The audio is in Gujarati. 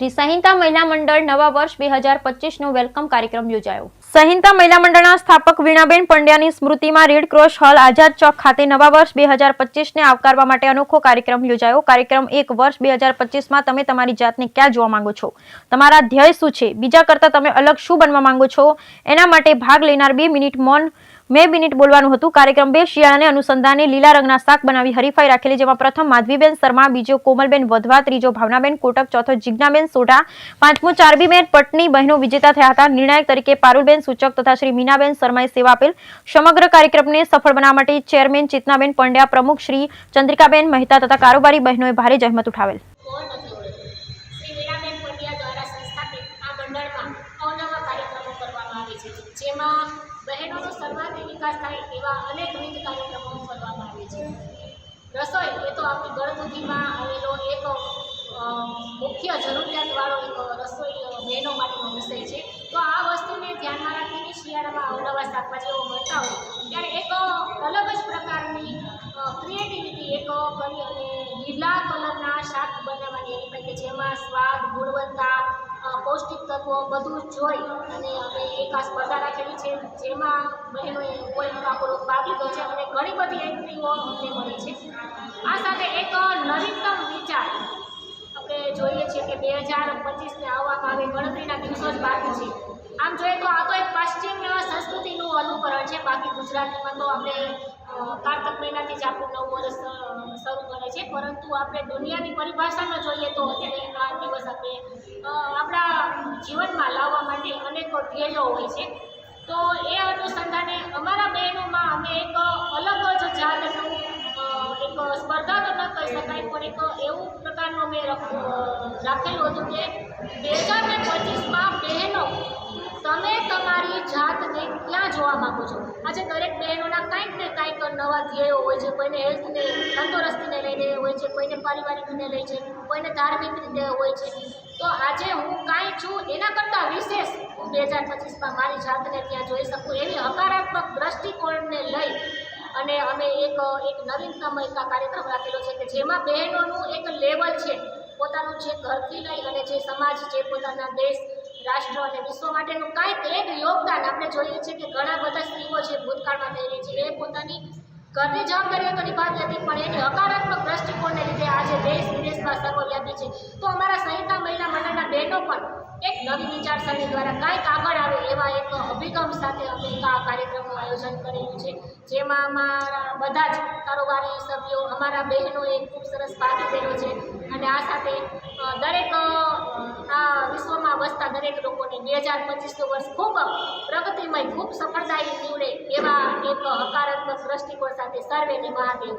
શ્રી સંહિતા મહિલા મંડળ નવા વર્ષ બે હજાર પચીસનો વેલકમ કાર્યક્રમ યોજાયો. સંહિતા મહિલા મંડળના સ્થાપક વીણાબેન પંડ્યાની સ્મૃતિમાં રેડ હોલ આઝાદ ચોક ખાતે નવા વર્ષ બે હજાર આવકારવા માટે અનોખો કાર્યક્રમ યોજાયો. કાર્યક્રમ એક વર્ષ બે હજાર પચીસમાં તમે તમારી જાતને ક્યાં જોવા માંગો છો? તમારા ધ્યેય શું છે? બીજા કરતાં તમે અલગ શું બનવા માંગો છો? એના માટે ભાગ લેનાર બે મિનિટ મૌન બે મિનિટ બોલવાનું હતું. કાર્યક્રમ બે શિયાળાને અનુસંધાને લીલા રંગના શાક બનાવી હરીફાઈ રાખેલી, જેમાં પ્રથમ માધવીબેન શર્મા, બીજો કોમલબેન વધવા, ત્રીજો ભાવનાબેન કોટક, ચોથો જિજ્ઞાબેન સોઢા, પાંચમો ચારબીબેન પટની બહેનો વિજેતા થયા હતા. નિર્ણાયક તરીકે પારુલબેન સૂચક તથા શ્રી મીનાબેન શર્માએ સેવા આપેલ. સમગ્ર કાર્યક્રમને સફળ બનાવવા માટે ચેરમેન ચેતનાબેન પંડ્યા, પ્રમુખ શ્રી ચંદ્રિકાબેન મહેતા તથા કારોબારી બહેનોએ ભારે જહેમત ઉઠાવેલ કોણ નથી ઓળખતું શ્રી વીણાબેન પંડ્યા દ્વારા સંસ્થાપિત આ મંડળમાં અવનવા કાર્યક્રમો કરવામાં આવે છે. જેમાં બહેનોનો સર્વાંગી વિકાસ થાય એવા અનેકવિધ કાર્યક્રમો કરવામાં આવે છે. રસોઈ એ તો આપણી ગળબુદ્ધિમાં આવેલો એક મુખ્ય જરૂરિયાતવાળો એક રસોઈ બહેનો માટેનો વિષય છે. તો આ વસ્તુને ધ્યાનમાં રાખીને શિયાળામાં અવનવા શાકભાજીઓ મળતા હોય, ત્યારે એક અલગ જ પ્રકારની ક્રિએટિવિટી એક કરી અને પૌષ્ટિક તત્વો બધું જોઈ અને અમે એક આ સ્પર્ધા રાખેલી છે, જેમાં બહેનોએ પોઈન્ટમાં ભાગ લીધો છે અને ઘણી બધી એન્ટ્રીઓ અમને મળી છે. આ સાથે એક નવીનતમ વિચાર આપણે જોઈએ છીએ કે બે હજાર પચીસને આવવામાં આવે ગણતરીના દિવસો જ બાકી છે. આમ જોઈએ તો આ તો એક પશ્ચિમ સંસ્કૃતિનું અનુકરણ છે. બાકી ગુજરાતીમાં તો આપણે કારતક મહિનાથી જ આપણું નવું વર્ષ શરૂ કરે છે. પરંતુ આપણે દુનિયાની પરિભાષામાં જોઈએ તો અત્યારે આ દિવસ આપણે આપણા જીવનમાં લાવવા માટે અનેક ધ્યેયો હોય છે. તો એ અનુસંધાને અમારા બહેનોમાં અમે એક અલગ જ જાતનું એક સ્પર્ધા તો ન કહી શકાય, પણ એક એવું પ્રકારનું અમે રાખેલું હતું કે બે હજાર પચીસમાં બહેનો, તમે તમારી જાતને જોવા માગું છો. આજે દરેક બહેનોના કાંઈક ને કાંઈક નવા ધ્યેયો હોય છે. કોઈને હેલ્થને તંદુરસ્તીને લઈને હોય છે, કોઈને પારિવારિકને લઈ છે, કોઈને ધાર્મિક રીતે હોય છે. તો આજે હું કાંઈ છું એના કરતાં વિશેષ હું બે હજાર પચીસમાં મારી જાતને ત્યાં જોઈ શકું એવી હકારાત્મક દ્રષ્ટિકોણને લઈ અને અમે એક એક નવીનતમ એક કાર્યક્રમ રાખેલો છે કે જેમાં બહેનોનું એક લેવલ છે. પોતાનું જે ઘરથી લઈ અને જે સમાજ જે પોતાના દેશ રાષ્ટ્ર અને વિશ્વ માટેનું કાંઈક એક યોગદાન આપણે જોઈએ છીએ કે ઘણા બધા સ્ત્રીઓ છે ભૂતકાળમાં થઈ રહી છે. એ પોતાની ઘરની જવાબદારીઓ તો નિભાવતી હતી પણ એની હકારાત્મક દ્રષ્ટિકોણને લીધે આજે દેશ વિદેશમાં સર્વવ્યાપી છે. તો અમારા સંહિતા મહિલા મંડળના બહેનો પણ એક નવી વિચારસરણી દ્વારા કાંઈક આગળ આવે એવા એક અભિગમ સાથે અમે આ કાર્યક્રમનું આયોજન કરેલું છે. જેમાં અમારા બધા જ કારોબારી સભ્યો, અમારા બહેનોએ ખૂબ સરસ ભાગ લીધેલો છે. અને આ સાથે દરેક વસતા દરેક લોકોને બે હજાર પચીસનું વર્ષ ખૂબ પ્રગતિમય, ખૂબ સફળદાયી નીવડે એવા એક હકારાત્મક દ્રષ્ટિકોણ સાથે સર્વેને મહાદેવ.